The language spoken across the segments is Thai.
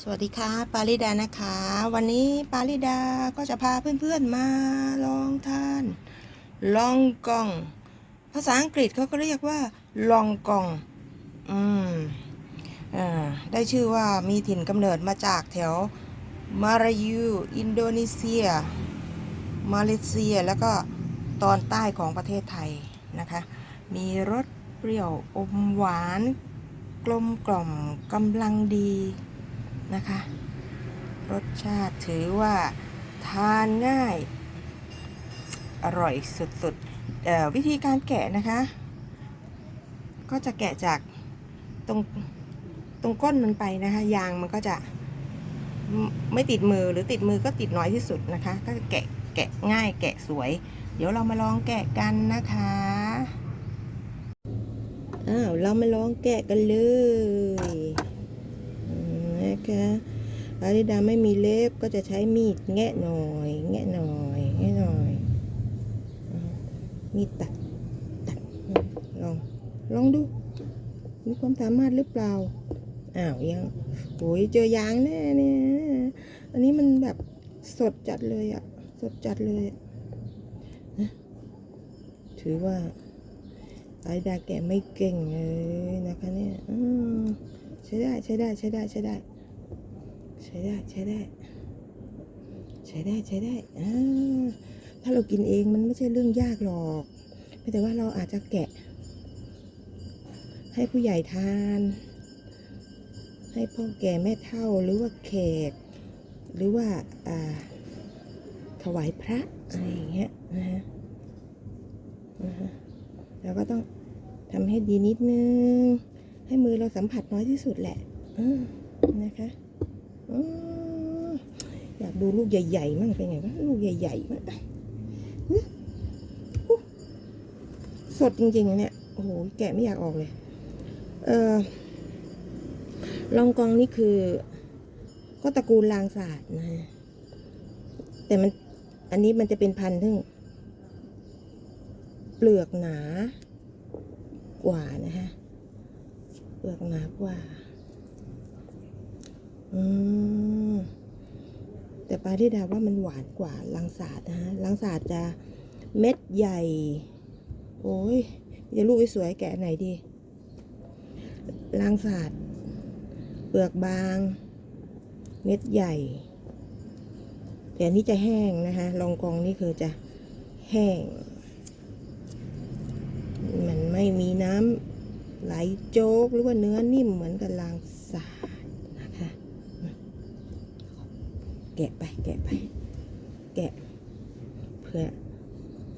สวัสดีค่ะปาริดานะคะ วันนี้ปาริดาก็จะพาเพื่อนๆมาลองทาน ลองกอง ภาษาอังกฤษเขาก็เรียกว่า ลองกอง อืมอ่าได้ชื่อว่ามีถิ่นกำเนิดมาจากแถวมาลายู อินโดนีเซีย มาเลเซียแล้วก็ตอนใต้ของประเทศไทยนะคะ มีรสเปรี้ยวอมหวาน กลมกล่อมกำลังดี นะคะ รสชาติถือว่าทานง่าย อร่อยสุดๆวิธีการแกะนะคะ ก็จะแกะจากตรงตรงก้นมันไปนะคะ ยางมันก็จะไม่ติดมือหรือติดมือก็ติดน้อยที่สุดนะคะ ก็แกะแกะง่ายแกะสวย เดี๋ยวเรามาลองแกะกันนะคะอ้าวเรามาลองแกะกันเลย นะคะอาริดาไม่มีเล็บก็จะใช้มีดแงะหน่อย แงะหน่อยแงะหน่อยมีดตัดตัดลองลองดู มีความสามารถหรือเปล่าอ้าวยังโอ้ยเจอยางแน่เนี่ยอันนี้มันแบบสดจัดเลยอะสดจัดเลยนะถือว่าไอดาแกไม่เก่งเลยนะคะเนี่ยใช้ได้ใช้ได้ใช้ได้ใช้ได้ ช้ได้ใช้ได้ ใช้ได้ใช้ได้อ่าถ้าเรากินเองมันไม่ใช่เรื่องยากหรอกแต่ว่าเราอาจจะแกะ ให้ผู้ใหญ่ทาน ให้พ่อแก่แม่เฒ่าหรือว่าแขก หรือว่าอ่าถวายพระอะไรอย่างเงี้ยนะฮะเราก็ต้องทำให้ดีนิดนึง ให้มือเราสัมผัสน้อยที่สุดแหละนะคะ อยากดูลูกใหญ่ๆมั่งเป็นไงวะลูกใหญ่ๆมั่งสดจริงๆเนี่ยโอ้โหแกะไม่อยากออกเลย เออลองกองนี่คือ ก็ตระกูลลางศาสตร์นะ แต่มันอันนี้มันจะเป็นพันธุ์ที่งเปลือกหนากว่านะฮะเปลือกหนากว่า อืม ปาที่ดาว่ามันหวานกว่าลังศาส์นะฮะลังศาส์จะเม็ดใหญ่ โอ้ยจะลูกสวยแกะไหนดีลางศาส์เปลือกบาง เม็ดใหญ่ แต่นี้จะแห้งนะคะลองกองนี่คือจะแห้ง มันไม่มีน้ำไหลโจ๊กหรือว่าเนื้อนิ่มเหมือนกับลางศาสตร์นะคะ แกะไป แกะไป แกะเผื่อ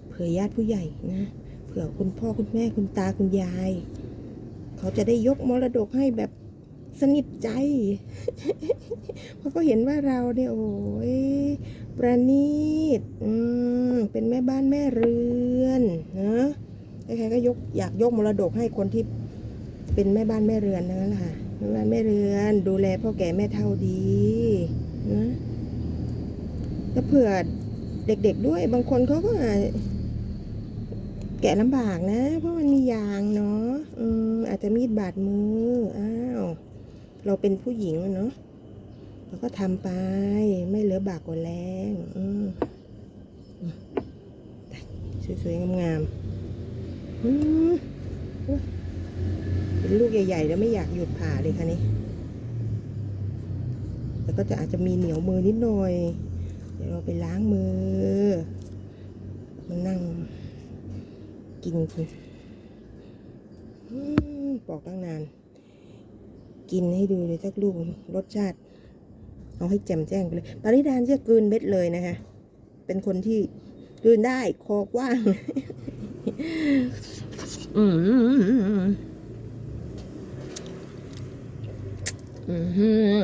เผื่อญาติผู้ใหญ่นะ เผื่อคุณพ่อคุณแม่คุณตาคุณยาย เขาจะได้ยกมรดกให้แบบสนิทใจ เพราะก็เห็นว่าเราเนี่ยโอ้ยประณีตอืมเป็นแม่บ้านแม่เรือนนะใครๆก็ยกอยากยกมรดกให้คนที่เป็นแม่บ้านแม่เรือนนั่นแหละค่ะแม่บ้านแม่เรือน ดูแลพ่อแก่แม่เฒ่าดีนะ แล้วเผื่อเด็กๆด้วย บางคนเขาก็อาจแกะลำบากนะ เพราะมันมียางเนาะอืมอาจจะมีดบาดมือ อ้าว เราเป็นผู้หญิงเนาะเราก็ทำไป ไม่เหลือบากกว่าแรง อืมสวยๆงามๆอืมเป็นลูกใหญ่ ๆ แล้วไม่อยากหยุดผ่าเลยค่ะนี่แล้วก็จะอาจจะมีเหนียวมือนิดหน่อย เดี๋ยวเราไปล้างมือมานั่งกินคุณอืมปอกตั้งนาน กินให้ดูเลยสักลูกรสชาติ เอาให้แจ่มแจ้งไปเลยปาริดานจะกลืนเม็ดเลยนะคะ เป็นคนที่กลืนได้คอกว้าง อืมอืม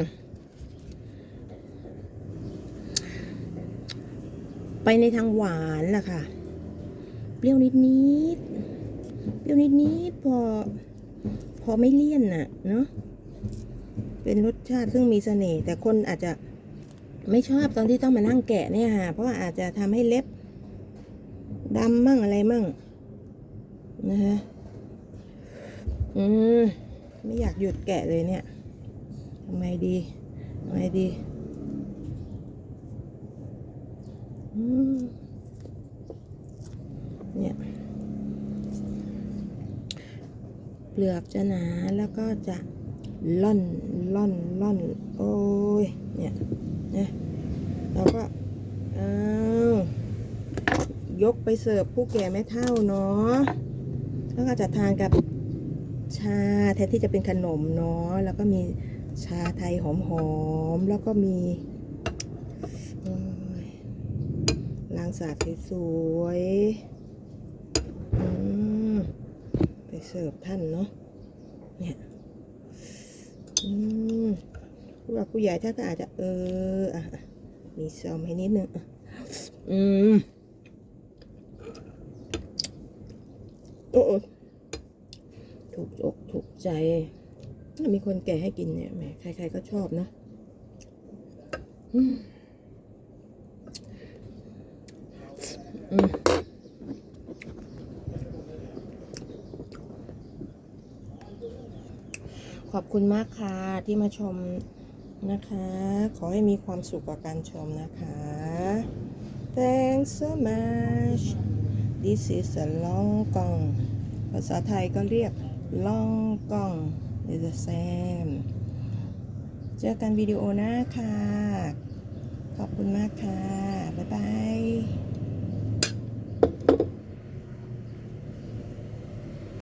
ไปในทางหวานล่ะค่ะ เปรี้ยวนิดนิดเปรี้ยวนิดนิดพอ พอไม่เลี่ยนน่ะ เนาะเป็นรสชาติซึ่งมีเสน่ห์แต่คนอาจจะไม่ชอบตอนที่ต้องมานั่งแกะเนี่ยค่ะ เพราะว่าอาจจะทำให้เล็บดำมั่งอะไรมั่งนะฮะอืม ไม่อยากหยุดแกะเลยเนี่ยทำไมดีทำไงดีอืมเนี่ย เปลือกจะหนาแล้วก็จะล่อนล่อนล่อนโอ้ยเนี่ยนะเราก็เอายกไปเสิร์ฟผู้แก่ไม่เท่าเนาะแล้วก็จะทานกับชาแทนที่จะเป็นขนมเนาะแล้วก็มีชาไทยหอมๆแล้วก็มีล้างสาดสวยๆอืม ไป เสิร์ฟท่านเนาะเนี่ยอืมผู้หลักผู้ใหญ่ท่านก็อาจจะเอออะมีซอมให้นิดนึงอืมโอ้โอ้ถูกอกถูกใจ มีคนแก่ให้กินเนี่ยแหมใครๆก็ชอบเนาะอืมอืม ขอบ คุณมากค่ะที่มาชมนะคะ ขอให้มีความสุขกับการชมนะคะ Thanks so much This is a long gong ภาษาไทยก็เรียก long gong is the same เจอกันวิดีโอหน้าค่ะ ขอบคุณมากค่ะ บ๊ายบาย